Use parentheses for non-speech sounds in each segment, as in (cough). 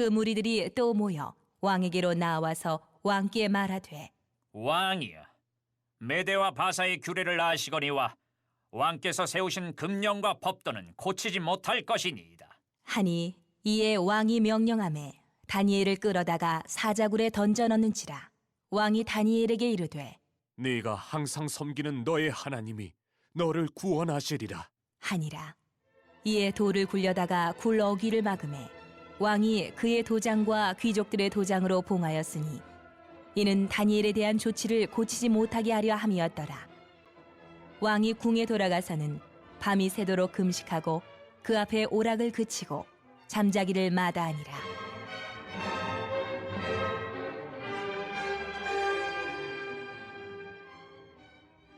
그 무리들이 또 모여 왕에게로 나와서 왕께 말하되 왕이여, 메대와 바사의 규례를 아시거니와 왕께서 세우신 금령과 법도는 고치지 못할 것이니이다. 하니 이에 왕이 명령함에 다니엘을 끌어다가 사자굴에 던져 넣는지라 왕이 다니엘에게 이르되 네가 항상 섬기는 너의 하나님이 너를 구원하시리라. 하니라 이에 돌을 굴려다가 굴 어귀를 막음에 왕이 그의 도장과 귀족들의 도장으로 봉하였으니 이는 다니엘에 대한 조치를 고치지 못하게 하려 함이었더라. 왕이 궁에 돌아가서는 밤이 새도록 금식하고 그 앞에 오락을 그치고 잠자기를 마다하니라.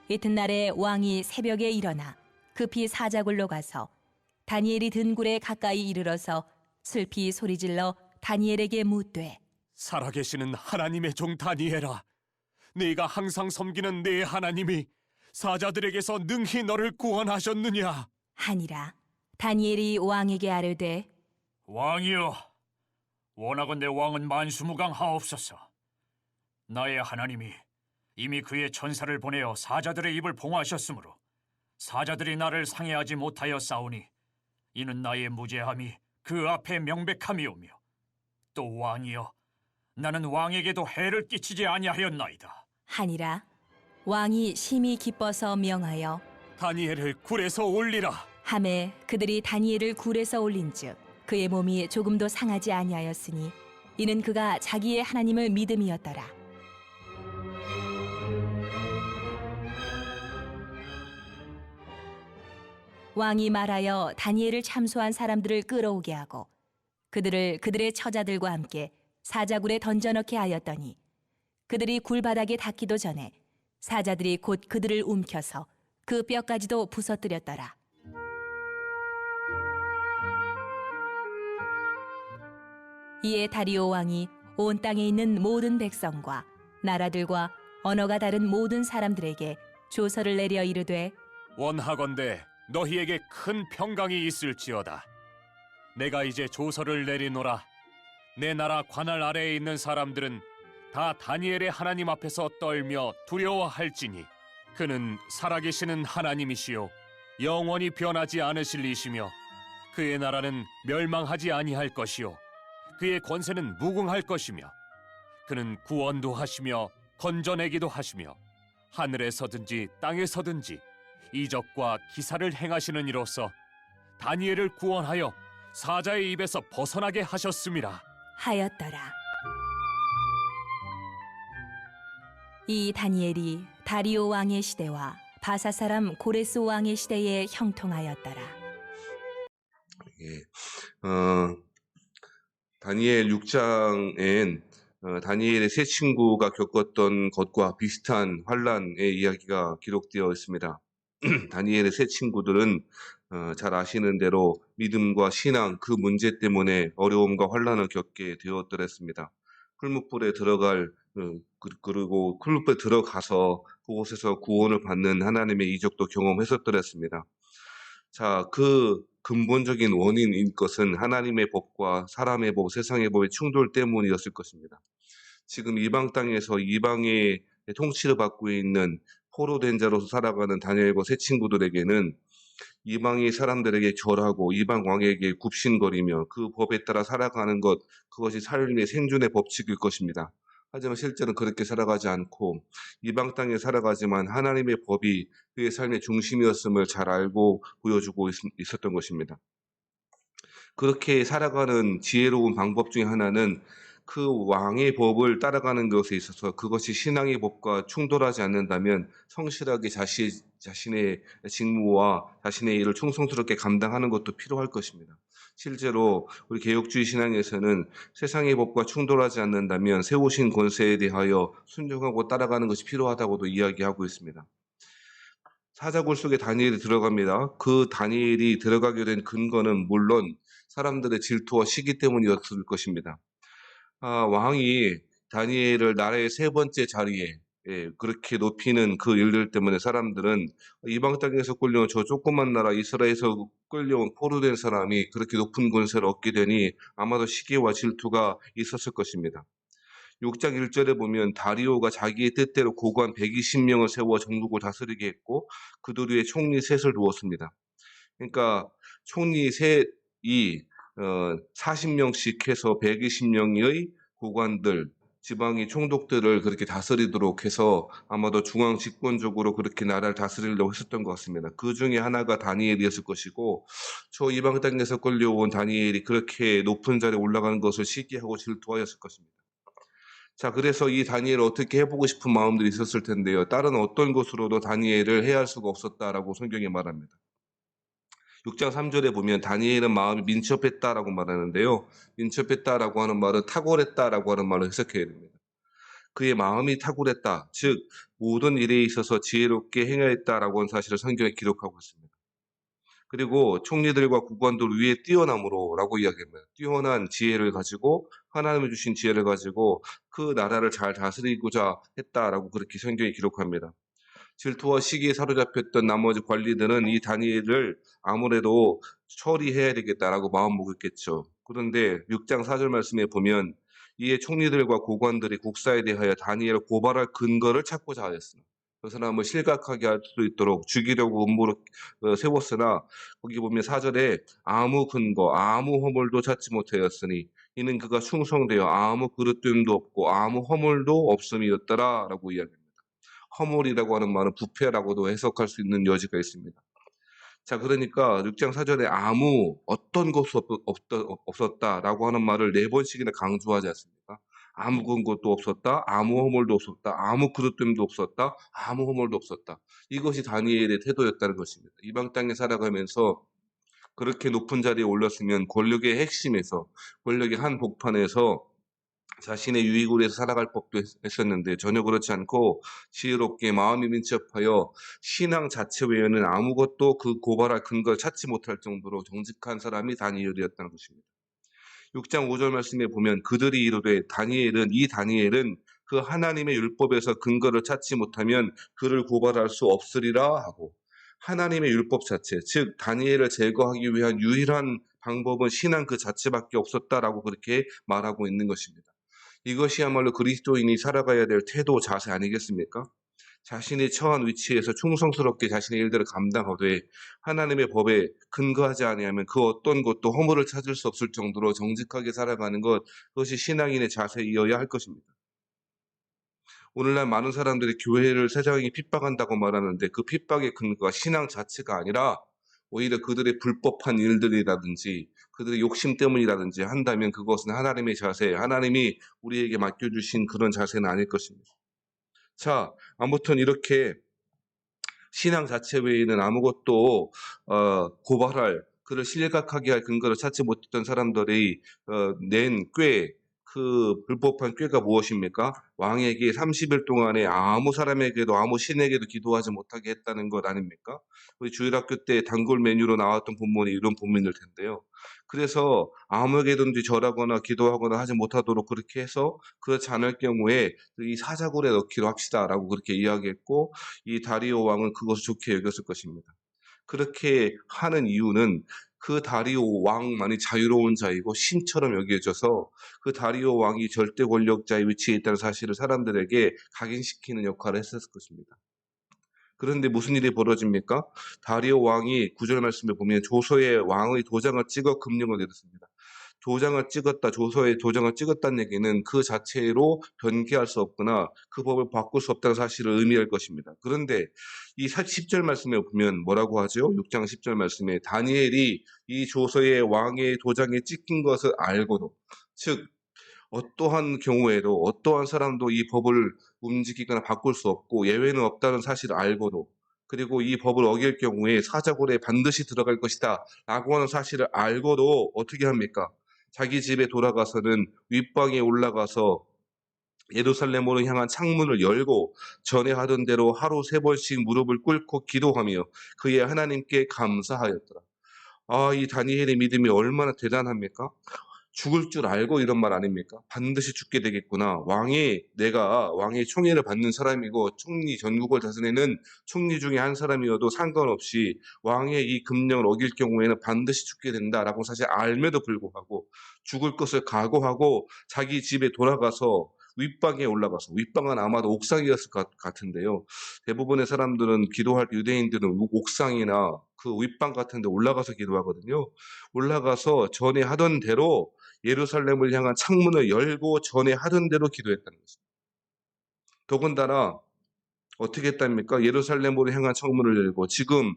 이튿날에 왕이 새벽에 일어나 급히 사자굴로 가서 다니엘이 든 굴에 가까이 이르러서 슬피 소리질러 다니엘에게 묻되 살아계시는 하나님의 종 다니엘아, 네가 항상 섬기는 네 하나님이 사자들에게서 능히 너를 구원하셨느냐? 하니라 다니엘이 왕에게 아뢰되 왕이여, 원하건대 왕은 만수무강하옵소서. 나의 하나님이 이미 그의 천사를 보내어 사자들의 입을 봉하셨으므로 사자들이 나를 상해하지 못하여 싸우니 이는 나의 무죄함이 그 앞에 명백함이오며 또 왕이여 나는 왕에게도 해를 끼치지 아니하였나이다. 하니라 왕이 심히 기뻐서 명하여 다니엘을 굴에서 올리라. 함에 그들이 다니엘을 굴에서 올린즉 그의 몸이 조금도 상하지 아니하였으니 이는 그가 자기의 하나님을 믿음이었더라. 왕이 말하여 다니엘을 참소한 사람들을 끌어오게 하고 그들을 그들의 처자들과 함께 사자굴에 던져넣게 하였더니 그들이 굴바닥에 닿기도 전에 사자들이 곧 그들을 움켜서 그 뼈까지도 부서뜨렸더라. 이에 다리오 왕이 온 땅에 있는 모든 백성과 나라들과 언어가 다른 모든 사람들에게 조서를 내려 이르되 원하건대 너희에게 큰 평강이 있을지어다. 내가 이제 조서를 내리노라. 내 나라 관할 아래에 있는 사람들은 다 다니엘의 하나님 앞에서 떨며 두려워할지니 그는 살아계시는 하나님이시요 영원히 변하지 않으실 이시며 그의 나라는 멸망하지 아니할 것이요 그의 권세는 무궁할 것이며 그는 구원도 하시며 건져내기도 하시며 하늘에서든지 땅에서든지 이적과 기사를 행하시는 이로써 다니엘을 구원하여 사자의 입에서 벗어나게 하셨습니다. 하였더라. 이 다니엘이 다리오 왕의 시대와 바사 사람 고레스 왕의 시대에 형통하였더라. 예. 어, 다니엘 6장엔 어, 다니엘의 세 친구가 겪었던 것과 비슷한 환란의 이야기가 기록되어 있습니다. (clears throat) 다니엘의 세 친구들은 어, 잘 아시는 대로 믿음과 신앙 그 문제 때문에 어려움과 환란을 겪게 되었더랬습니다. 풀무불에 들어갈 어, 그- 그리고 풀무불에 들어가서 그곳에서 구원을 받는 하나님의 이적도 경험했었더랬습니다. 자, 그 근본적인 원인인 것은 하나님의 법과 사람의 법, 세상의 법의 충돌 때문이었을 것입니다. 지금 이방 땅에서 이방의 통치를 받고 있는 포로된 자로서 살아가는 다니엘과 세 친구들에게는 이방의 사람들에게 절하고 이방 왕에게 굽신거리며 그 법에 따라 살아가는 것, 그것이 삶의 생존의 법칙일 것입니다. 하지만 실제는 그렇게 살아가지 않고 이방 땅에 살아가지만 하나님의 법이 그의 삶의 중심이었음을 잘 알고 보여주고 있, 있었던 것입니다. 그렇게 살아가는 지혜로운 방법 중에 하나는 그 왕의 법을 따라가는 것에 있어서 그것이 신앙의 법과 충돌하지 않는다면 성실하게 자신, 자신의 직무와 자신의 일을 충성스럽게 감당하는 것도 필요할 것입니다. 실제로 우리 개혁주의 신앙에서는 세상의 법과 충돌하지 않는다면 세우신 권세에 대하여 순종하고 따라가는 것이 필요하다고도 이야기하고 있습니다. 사자굴 속에 다니엘이 들어갑니다. 그 다니엘이 들어가게 된 근거는 물론 사람들의 질투와 시기 때문이었을 것입니다. 아, 왕이 다니엘을 나라의 세 번째 자리에 예, 그렇게 높이는 그 일들 때문에 사람들은 이방 땅에서 굴려온 저 조그만 나라 이스라엘에서 끌려온 포로된 사람이 그렇게 높은 권세를 얻게 되니 아마도 시기와 질투가 있었을 것입니다. 6장 1절에 보면 다리오가 자기의 뜻대로 고관 120명을 세워 전국을 다스리게 했고 그들 위에 총리 셋을 두었습니다. 그러니까 총리 셋이 어, 40명씩 해서 120명의 고관들, 지방의 총독들을 그렇게 다스리도록 해서 아마도 중앙 집권적으로 그렇게 나라를 다스리려고 했었던 것 같습니다. 그 중에 하나가 다니엘이었을 것이고 저 이방 땅에서 끌려온 다니엘이 그렇게 높은 자리에 올라가는 것을 시기하고 질투하였을 것입니다. 자, 그래서 이 다니엘을 어떻게 해보고 싶은 마음들이 있었을 텐데요. 다른 어떤 것으로도 다니엘을 해할 수가 없었다라고 성경에 말합니다. 6장 3절에 보면 다니엘은 마음이 민첩했다라고 말하는데요. 민첩했다라고 하는 말은 탁월했다라고 하는 말로 해석해야 됩니다. 그의 마음이 탁월했다. 즉 모든 일에 있어서 지혜롭게 행하였다라고 하는 사실을 성경에 기록하고 있습니다. 그리고 총리들과 국관들 위에 뛰어남으로라고 이야기합니다. 뛰어난 지혜를 가지고 하나님이 주신 지혜를 가지고 그 나라를 잘 다스리고자 했다라고 그렇게 성경에 기록합니다. 질투와 시기에 사로잡혔던 나머지 관리들은 이 다니엘을 아무래도 처리해야 되겠다라고 마음먹었겠죠. 그런데 6장 4절 말씀에 보면 이에 총리들과 고관들이 국사에 대하여 다니엘을 고발할 근거를 찾고자 하였으나 그 사람을 실각하게 할 수 있도록 죽이려고 음모를 어, 세웠으나 거기 보면 4절에 아무 근거 아무 허물도 찾지 못하였으니 이는 그가 충성되어 아무 그릇됨도 없고 아무 허물도 없음이었더라 라고 이야기합니다. 허물이라고 하는 말은 부패라고도 해석할 수 있는 여지가 있습니다. 자, 그러니까 6장 4절에 아무 어떤 것도 없었다, 라고 하는 말을 네 번씩이나 강조하지 않습니까? 아무 근것도 없었다, 아무 허물도 없었다, 아무 그릇됨도 없었다, 아무 허물도 없었다. 이것이 다니엘의 태도였다는 것입니다. 이방 땅에 살아가면서 그렇게 높은 자리에 올랐으면 권력의 핵심에서, 권력의 한 복판에서 자신의 유익을 위해서 살아갈 법도 했- 했었는데 전혀 그렇지 않고 지혜롭게 마음이 민첩하여 신앙 자체 외에는 아무것도 그 고발할 근거를 찾지 못할 정도로 정직한 사람이 다니엘이었다는 것입니다. 6장 5절 말씀에 보면 그들이 이르되 다니엘은 이 다니엘은 그 하나님의 율법에서 근거를 찾지 못하면 그를 고발할 수 없으리라 하고 하나님의 율법 자체, 즉 다니엘을 제거하기 위한 유일한 방법은 신앙 그 자체밖에 없었다라고 그렇게 말하고 있는 것입니다. 이것이야말로 그리스도인이 살아가야 될 태도 자세 아니겠습니까? 자신이 처한 위치에서 충성스럽게 자신의 일들을 감당하되 하나님의 법에 근거하지 아니하면 그 어떤 것도 허물을 찾을 수 없을 정도로 정직하게 살아가는 것 그것이 신앙인의 자세이어야 할 것입니다. 오늘날 많은 사람들이 교회를 세상이 핍박한다고 말하는데 그 핍박의 근거가 신앙 자체가 아니라 오히려 그들의 불법한 일들이라든지 그들의 욕심 때문이라든지 한다면 그것은 하나님의 자세, 하나님이 우리에게 맡겨주신 그런 자세는 아닐 것입니다. 자, 아무튼 이렇게 신앙 자체 외에는 아무것도 어, 고발할 그를 실각하게 할 근거를 찾지 못했던 사람들이 어, 낸꾀 그 불법한 꾀가 무엇입니까? 왕에게 30일 동안에 아무 사람에게도 아무 신에게도 기도하지 못하게 했다는 것 아닙니까? 우리 주일학교 때 단골 메뉴로 나왔던 본문이 이런 본문일 텐데요. 그래서 아무에게든지 절하거나 기도하거나 하지 못하도록 그렇게 해서 그렇지 않을 경우에 이 사자굴에 넣기로 합시다라고 그렇게 이야기했고 이 다리오 왕은 그것을 좋게 여겼을 것입니다. 그렇게 하는 이유는 그 다리오 왕만이 자유로운 자이고 신처럼 여겨져서 그 다리오 왕이 절대 권력자의 위치에 있다는 사실을 사람들에게 각인시키는 역할을 했었을 것입니다. 그런데 무슨 일이 벌어집니까? 다리오 왕이 구절 말씀에 보면 조서에 왕의 도장을 찍어 금령을 내렸습니다. 도장을 찍었다, 조서에 도장을 찍었다는 얘기는 그 자체로 변개할 수 없거나 그 법을 바꿀 수 없다는 사실을 의미할 것입니다. 그런데 이 10절 말씀에 보면 뭐라고 하죠? 6장 10절 말씀에 다니엘이 이 조서에 왕의 도장에 찍힌 것을 알고도 즉 어떠한 경우에도 어떠한 사람도 이 법을 움직이거나 바꿀 수 없고 예외는 없다는 사실을 알고도 그리고 이 법을 어길 경우에 사자굴에 반드시 들어갈 것이다 라고 하는 사실을 알고도 어떻게 합니까? 자기 집에 돌아가서는 윗방에 올라가서 예루살렘으로 향한 창문을 열고 전에 하던 대로 하루 세 번씩 무릎을 꿇고 기도하며 그의 하나님께 감사하였더라. 아, 이 다니엘의 믿음이 얼마나 대단합니까? 죽을 줄 알고 이런 말 아닙니까? 반드시 죽게 되겠구나. 왕이 내가 왕의 총애를 받는 사람이고 총리 전국을 다스리는 총리 중에 한 사람이어도 상관없이 왕의 이 금령을 어길 경우에는 반드시 죽게 된다라고 사실 알매도 불구하고 죽을 것을 각오하고 자기 집에 돌아가서 윗방에 올라가서 윗방은 아마도 옥상이었을 것 같은데요. 대부분의 사람들은 기도할 때 유대인들은 옥상이나 그 윗방 같은 데 올라가서 기도하거든요. 올라가서 전에 하던 대로 예루살렘을 향한 창문을 열고 전에 하던 대로 기도했다는 것입니다. 더군다나 어떻게 했답니까? 예루살렘으로 향한 창문을 열고 지금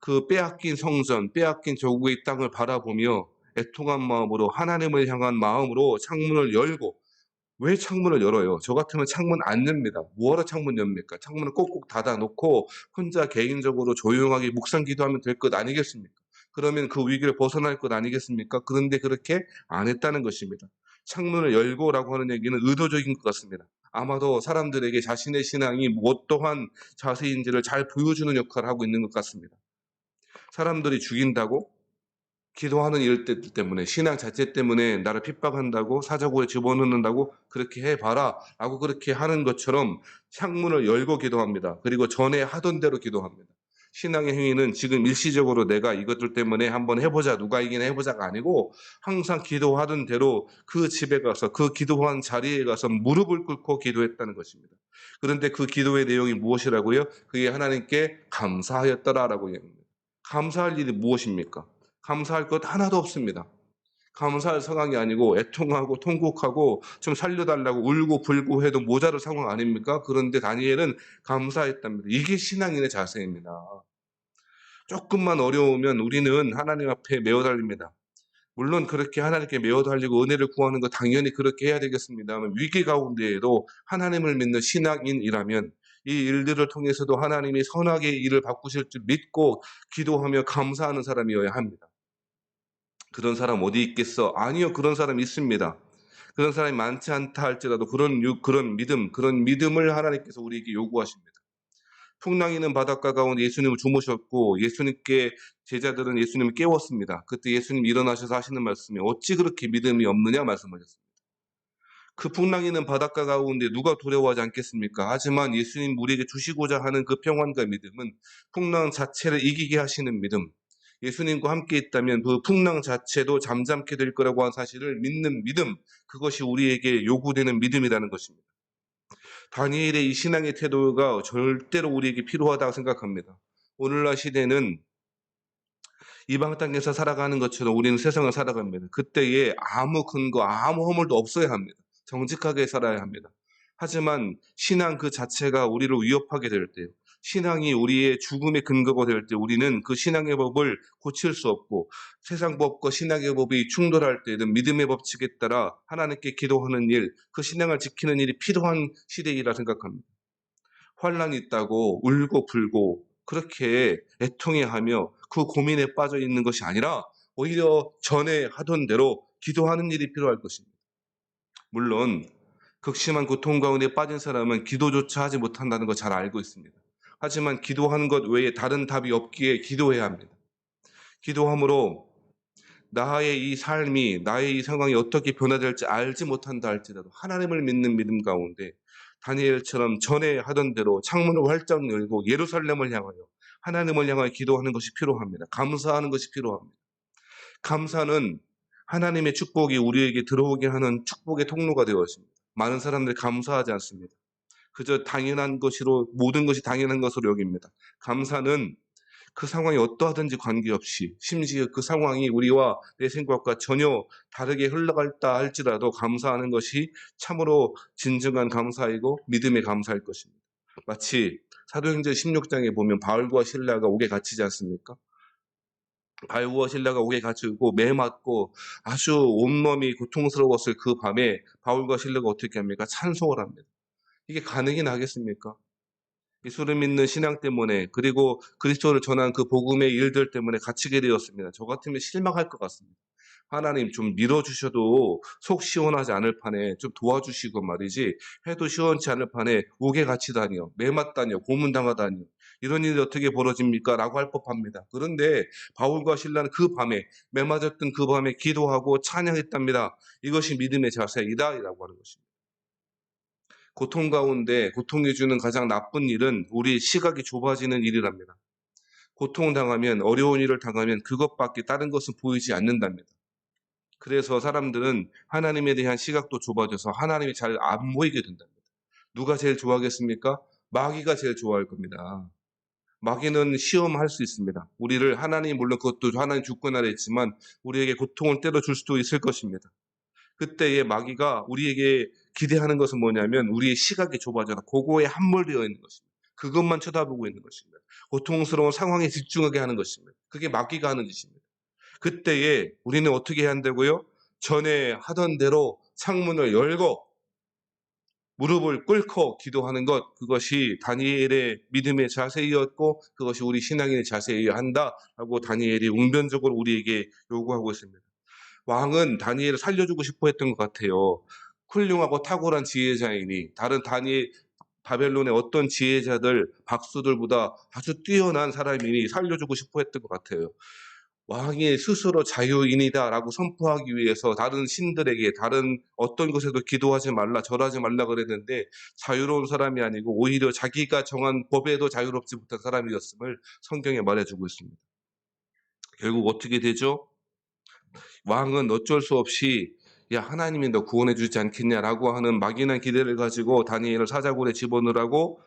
그 빼앗긴 성전, 빼앗긴 조국의 땅을 바라보며 애통한 마음으로 하나님을 향한 마음으로 창문을 열고 왜 창문을 열어요? 저 같으면 창문 안 엽니다. 뭐하러 창문 엽니까? 창문을 꼭꼭 닫아놓고 혼자 개인적으로 조용하게 묵상 기도하면 될 것 아니겠습니까? 그러면 그 위기를 벗어날 것 아니겠습니까? 그런데 그렇게 안 했다는 것입니다. 창문을 열고라고 하는 얘기는 의도적인 것 같습니다. 아마도 사람들에게 자신의 신앙이 무엇떠한 자세인지를 잘 보여주는 역할을 하고 있는 것 같습니다. 사람들이 죽인다고 기도하는 일 때- 때문에 신앙 자체 때문에 나를 핍박한다고 사자고에 집어넣는다고 그렇게 해봐라 라고 그렇게 하는 것처럼 창문을 열고 기도합니다. 그리고 전에 하던 대로 기도합니다. 신앙의 행위는 지금 일시적으로 내가 이것들 때문에 한번 해보자 누가 이기나 해보자가 아니고 항상 기도하던 대로 그 집에 가서 그 기도한 자리에 가서 무릎을 꿇고 기도했다는 것입니다. 그런데 그 기도의 내용이 무엇이라고요? 그게 하나님께 감사하였더라라고 얘기합니다. 감사할 일이 무엇입니까? 감사할 것 하나도 없습니다. 감사할 상황이 아니고 애통하고 통곡하고 좀 살려달라고 울고 불고 해도 모자랄 상황 아닙니까? 그런데 다니엘은 감사했답니다. 이게 신앙인의 자세입니다. 조금만 어려우면 우리는 하나님 앞에 메어 달립니다. 물론 그렇게 하나님께 메어 달리고 은혜를 구하는 거 당연히 그렇게 해야 되겠습니다만 위기 가운데에도 하나님을 믿는 신앙인이라면 이 일들을 통해서도 하나님이 선하게 일을 바꾸실 줄 믿고 기도하며 감사하는 사람이어야 합니다. 그런 사람 어디 있겠어? 아니요, 그런 사람 있습니다. 그런 사람이 많지 않다 할지라도 그런 유- 그런 믿음, 그런 믿음을 하나님께서 우리에게 요구하십니다. 풍랑이는 바닷가 가운데 예수님을 주무셨고 예수님께 제자들은 예수님을 깨웠습니다. 그때 예수님 일어나셔서 하시는 말씀이 어찌 그렇게 믿음이 없느냐 말씀하셨습니다. 그 풍랑이는 바닷가 가운데 누가 두려워하지 않겠습니까? 하지만 예수님 우리에게 주시고자 하는 그 평안과 믿음은 풍랑 자체를 이기게 하시는 믿음. 예수님과 함께 있다면 그 풍랑 자체도 잠잠게 될 거라고 하는 사실을 믿는 믿음. 그것이 우리에게 요구되는 믿음이라는 것입니다. 다니엘의 이 신앙의 태도가 절대로 우리에게 필요하다고 생각합니다. 오늘날 시대는 이방 땅에서 살아가는 것처럼 우리는 세상을 살아갑니다. 그때에 아무 근거, 아무 허물도 없어야 합니다. 정직하게 살아야 합니다. 하지만 신앙 그 자체가 우리를 위협하게 될 때, 신앙이 우리의 죽음의 근거가 될 때 우리는 그 신앙의 법을 고칠 수 없고 세상 법과 신앙의 법이 충돌할 때는 믿음의 법칙에 따라 하나님께 기도하는 일, 그 신앙을 지키는 일이 필요한 시대이라 생각합니다. 환란이 있다고 울고 불고 그렇게 애통해하며 그 고민에 빠져 있는 것이 아니라 오히려 전에 하던 대로 기도하는 일이 필요할 것입니다. 물론 극심한 고통 가운데 빠진 사람은 기도조차 하지 못한다는 거잘 알고 있습니다. 하지만 기도하는 것 외에 다른 답이 없기에 기도해야 합니다. 기도함으로 나의 이 삶이 나의 이 상황이 어떻게 변화될지 알지 못한다 할지라도 하나님을 믿는 믿음 가운데 다니엘처럼 전에 하던 대로 창문을 활짝 열고 예루살렘을 향하여 하나님을 향하여 기도하는 것이 필요합니다. 감사하는 것이 필요합니다. 감사는 하나님의 축복이 우리에게 들어오게 하는 축복의 통로가 되었습니다. 많은 사람들이 감사하지 않습니다. 그저 당연한 것으로 모든 것이 당연한 것으로 여깁니다. 감사는 그 상황이 어떠하든지 관계없이 심지어 그 상황이 우리와 내 생각과 전혀 다르게 흘러갈다 할지라도 감사하는 것이 참으로 진정한 감사이고 믿음의 감사일 것입니다. 마치 사도행전 16장에 보면 바울과 신라가 옥에 갇히지 않습니까? 바울과 신라가 옥에 갇히고 매 맞고 아주 온몸이 고통스러웠을 그 밤에 바울과 신라가 어떻게 합니까? 찬송을 합니다. 이게 가능이 나겠습니까? 예수를 믿는 신앙 때문에 그리고 그리스도를 전한 그 복음의 일들 때문에 갇히게 되었습니다. 저 같으면 실망할 것 같습니다. 하나님 좀 밀어주셔도 속 시원하지 않을 판에 좀 도와주시고 말이지 해도 시원치 않을 판에 옥에 갇히다니요 매맞다니요 고문당하다니요 이런 일이 어떻게 벌어집니까? 라고 할 법합니다. 그런데 바울과 신라는 그 밤에 매맞았던 그 밤에 기도하고 찬양했답니다. 이것이 믿음의 자세이다 라고 하는 것입니다. 고통 가운데 고통이 주는 가장 나쁜 일은 우리 시각이 좁아지는 일이랍니다. 고통 당하면 어려운 일을 당하면 그것밖에 다른 것은 보이지 않는답니다. 그래서 사람들은 하나님에 대한 시각도 좁아져서 하나님이 잘 안 보이게 된답니다. 누가 제일 좋아하겠습니까? 마귀가 제일 좋아할 겁니다. 마귀는 시험할 수 있습니다. 우리를 하나님 물론 그것도 하나님 주권하라 했지만 우리에게 고통을 때려 줄 수도 있을 것입니다. 그때의 마귀가 우리에게 기대하는 것은 뭐냐면 우리의 시각이 좁아져서 그거에 함몰되어 있는 것입니다. 그것만 쳐다보고 있는 것입니다. 고통스러운 상황에 집중하게 하는 것입니다. 그게 마귀가 하는 짓입니다. 그때에 우리는 어떻게 해야 한다고요? 전에 하던 대로 창문을 열고 무릎을 꿇고 기도하는 것 그것이 다니엘의 믿음의 자세이었고 그것이 우리 신앙인의 자세여야 한다라고 다니엘이 웅변적으로 우리에게 요구하고 있습니다. 왕은 다니엘을 살려주고 싶어 했던 것 같아요. 훌륭하고 탁월한 지혜자이니 다른 다니엘 바벨론의 어떤 지혜자들 박수들보다 아주 뛰어난 사람이니 살려주고 싶어 했던 것 같아요. 왕이 스스로 자유인이다라고 선포하기 위해서 다른 신들에게 다른 어떤 곳에도 기도하지 말라 절하지 말라 그랬는데 자유로운 사람이 아니고 오히려 자기가 정한 법에도 자유롭지 못한 사람이었음을 성경에 말해주고 있습니다. 결국 어떻게 되죠? 왕은 어쩔 수 없이 야 하나님이 너 구원해 주지 않겠냐라고 하는 막연한 기대를 가지고 다니엘을 사자굴에 집어넣으라고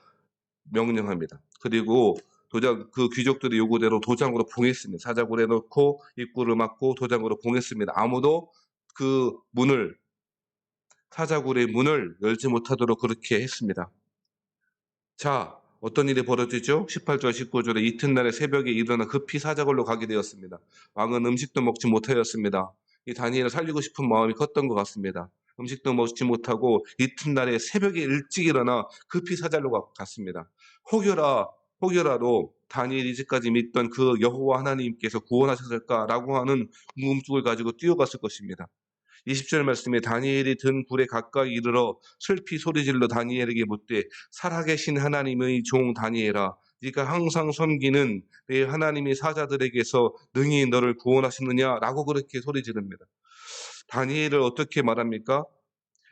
명령합니다. 그리고 도장 그 귀족들의 요구대로 도장으로 봉했습니다. 사자굴에 넣고 입구를 막고 도장으로 봉했습니다. 아무도 그 문을 사자굴의 문을 열지 못하도록 그렇게 했습니다. 자, 어떤 일이 벌어지죠? 18절, 19절에 이튿날에 새벽에 일어나 급히 사자굴로 가게 되었습니다. 왕은 음식도 먹지 못하였습니다. 이 다니엘을 살리고 싶은 마음이 컸던 것 같습니다. 음식도 먹지 못하고 이튿날에 새벽에 일찍 일어나 급히 사자로 가- 갔습니다. 혹여라 혹여라도 다니엘이 이제까지 믿던 그 여호와 하나님께서 구원하셨을까라고 하는 궁금증을 가지고 뛰어갔을 것입니다. 20절 말씀에 다니엘이 든 굴에 가까이 이르러 슬피 소리질러 다니엘에게 묻되 살아계신 하나님의 종 다니엘아 네가 항상 섬기는 내 하나님의 사자들에게서 능히 너를 구원하시느냐라고 그렇게 소리 지릅니다. 다니엘을 어떻게 말합니까?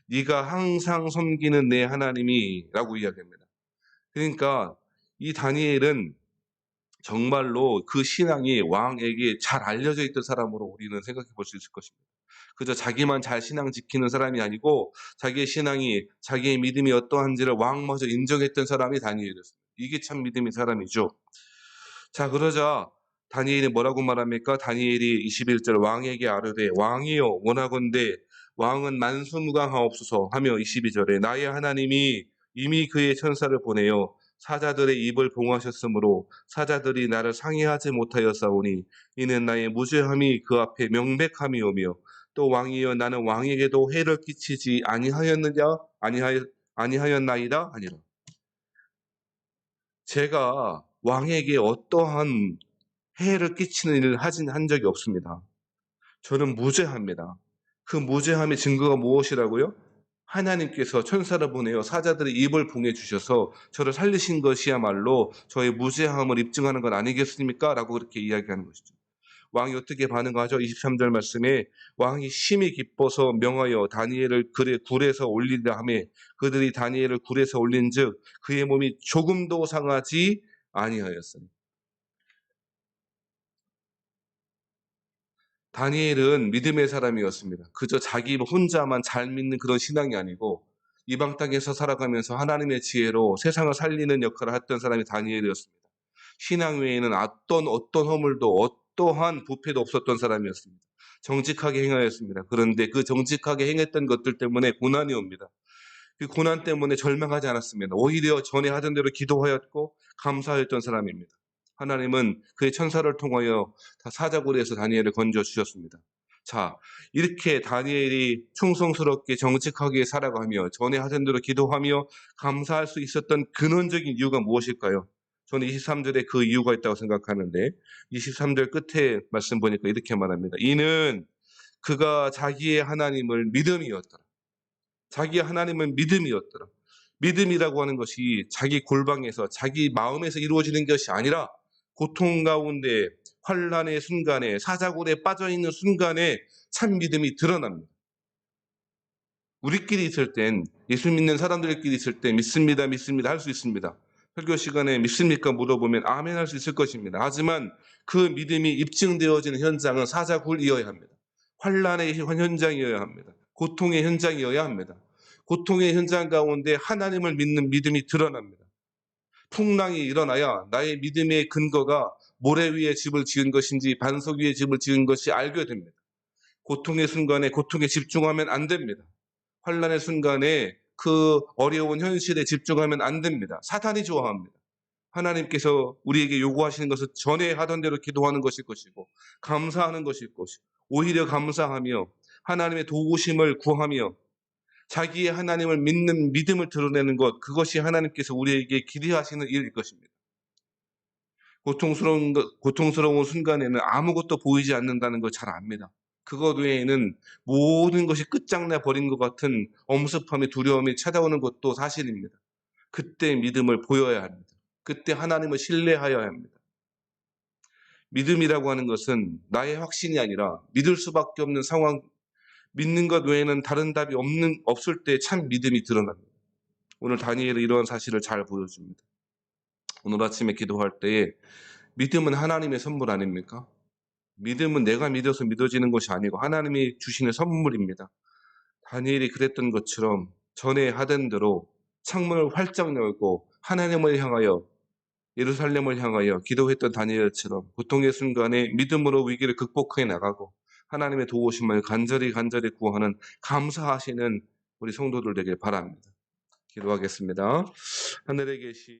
네가 항상 섬기는 내 하나님이라고 이야기합니다. 그러니까 이 다니엘은 정말로 그 신앙이 왕에게 잘 알려져 있던 사람으로 우리는 생각해 볼 수 있을 것입니다. 그저 자기만 잘 신앙 지키는 사람이 아니고 자기의 신앙이 자기의 믿음이 어떠한지를 왕마저 인정했던 사람이 다니엘이었습니다. 이게 참 믿음의 사람이죠. 자 그러자 다니엘이 뭐라고 말합니까? 다니엘이 21절 왕에게 아뢰되 왕이여 원하건대 왕은 만수무강하옵소서 하며 22절에 나의 하나님이 이미 그의 천사를 보내어 사자들의 입을 봉하셨으므로 사자들이 나를 상해하지 못하였사오니 이는 나의 무죄함이 그 앞에 명백함이오며 또 왕이여 나는 왕에게도 해를 끼치지 아니하였느냐 아니하였 아니하였나이다 아니라 제가 왕에게 어떠한 해를 끼치는 일을 하진 한 적이 없습니다. 저는 무죄합니다. 그 무죄함의 증거가 무엇이라고요? 하나님께서 천사를 보내어 사자들의 입을 봉해 주셔서 저를 살리신 것이야말로 저의 무죄함을 입증하는 것 아니겠습니까? 라고 그렇게 이야기하는 것이죠. 왕이 어떻게 반응하죠? 23절 말씀에 왕이 심히 기뻐서 명하여 다니엘을 굴에, 굴에서 올리라 하며 그들이 다니엘을 굴에서 올린즉 그의 몸이 조금도 상하지 아니하였으니 다니엘은 믿음의 사람이었습니다. 그저 자기 혼자만 잘 믿는 그런 신앙이 아니고 이방 땅에서 살아가면서 하나님의 지혜로 세상을 살리는 역할을 했던 사람이 다니엘이었습니다. 신앙 외에는 어떤 어떤 허물도 어떠한 부패도 없었던 사람이었습니다. 정직하게 행하였습니다. 그런데 그 정직하게 행했던 것들 때문에 고난이 옵니다. 그 고난 때문에 절망하지 않았습니다. 오히려 전에 하던 대로 기도하였고 감사했던 사람입니다. 하나님은 그의 천사를 통하여 다 사자굴에서 다니엘을 건져 주셨습니다. 자, 이렇게 다니엘이 충성스럽게 정직하게 살아가며 전에 하던 대로 기도하며 감사할 수 있었던 근원적인 이유가 무엇일까요? 저는 23절에 그 이유가 있다고 생각하는데 23절 끝에 말씀 보니까 이렇게 말합니다. 이는 그가 자기의 하나님을 믿음이었더라. 자기의 하나님은 믿음이었더라. 믿음이라고 하는 것이 자기 골방에서 자기 마음에서 이루어지는 것이 아니라 고통 가운데 환란의 순간에 사자굴에 빠져 있는 순간에 참 믿음이 드러납니다. 우리끼리 있을 땐 예수 믿는 사람들끼리 있을 때 믿습니다, 믿습니다 할 수 있습니다. 설교 시간에 믿습니까 물어보면 아멘 할 수 있을 것입니다. 하지만 그 믿음이 입증되어지는 현장은 사자굴이어야 합니다. 환란의 현장이어야 합니다. 고통의 현장이어야 합니다. 고통의 현장 가운데 하나님을 믿는 믿음이 드러납니다. 풍랑이 일어나야 나의 믿음의 근거가 모래 위에 집을 지은 것인지 반석 위에 집을 지은 것이 알게 됩니다. 고통의 순간에 고통에 집중하면 안 됩니다. 환란의 순간에 그 어려운 현실에 집중하면 안 됩니다. 사탄이 좋아합니다. 하나님께서 우리에게 요구하시는 것을 전에 하던 대로 기도하는 것일 것이고 감사하는 것일 것이고 오히려 감사하며 하나님의 도우심을 구하며 자기의 하나님을 믿는 믿음을 드러내는 것 그것이 하나님께서 우리에게 기대하시는 일일 것입니다. 고통스러운 것, 고통스러운 순간에는 아무것도 보이지 않는다는 걸 잘 압니다. 그것 외에는 모든 것이 끝장나 버린 것 같은 엄습함이 두려움이 찾아오는 것도 사실입니다. 그때 믿음을 보여야 합니다. 그때 하나님을 신뢰하여야 합니다. 믿음이라고 하는 것은 나의 확신이 아니라 믿을 수밖에 없는 상황, 믿는 것 외에는 다른 답이 없는, 없을 때 참 믿음이 드러납니다. 오늘 다니엘은 이러한 사실을 잘 보여줍니다. 오늘 아침에 기도할 때에 믿음은 하나님의 선물 아닙니까? 믿음은 내가 믿어서 믿어지는 것이 아니고 하나님이 주시는 선물입니다. 다니엘이 그랬던 것처럼 전에 하던 대로 창문을 활짝 열고 하나님을 향하여 예루살렘을 향하여 기도했던 다니엘처럼 고통의 순간에 믿음으로 위기를 극복해 나가고 하나님의 도우심을 간절히 간절히 구하는 감사하시는 우리 성도들 되길 바랍니다. 기도하겠습니다. 하늘에 계시